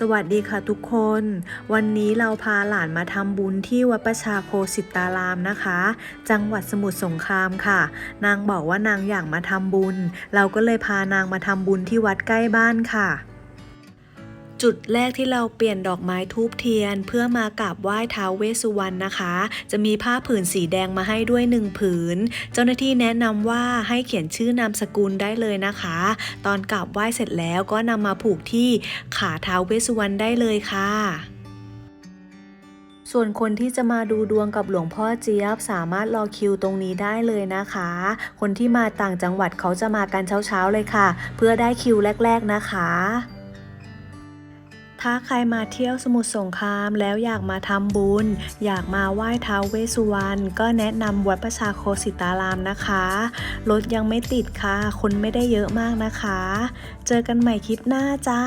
สวัสดีค่ะทุกคน วันนี้เราพาหลานมาทำบุญที่วัดประชาโคสิตารามนะคะ จังหวัดสมุทรสงครามค่ะ นางบอกว่านางอยากมาทำบุญ เราก็เลยพานางมาทำบุญที่วัดใกล้บ้านค่ะ จุดแรกที่เราเปลี่ยนดอกไม้ทูบเทียน เพื่อมากราบไหว้ท้าวเวสสุวรรณนะคะ จะมีผ้าผืนสีแดงมาให้ด้วยหนึ่งผืน เจ้าหน้าที่แนะนำว่าให้เขียนชื่อนามสกุลได้เลยนะคะ ตอนกราบไหว้เสร็จแล้วก็นำมาผูกที่ขาท้าวเวสสุวรรณได้เลยค่ะส่วนคนที่จะมาดูดวงกับหลวงพ่อเจี๊ยบ สามารถรอคิวตรงนี้ได้เลยนะคะ คนที่มาต่างจังหวัดเขาจะมากันเช้าๆเลยค่ะ เพื่อได้คิวแรก ๆนะคะ ถ้าใครมาเที่ยวสมุทรสงครามแล้วอยากมาทำบุญ อยากมาไหว้ท้าวเวสสุวรรณก็แนะนำวัดประชาโคสิตารามนะคะรถยังไม่ติดค่ะ คนไม่ได้เยอะมากนะคะ เจอกันใหม่คลิปหน้าจ้า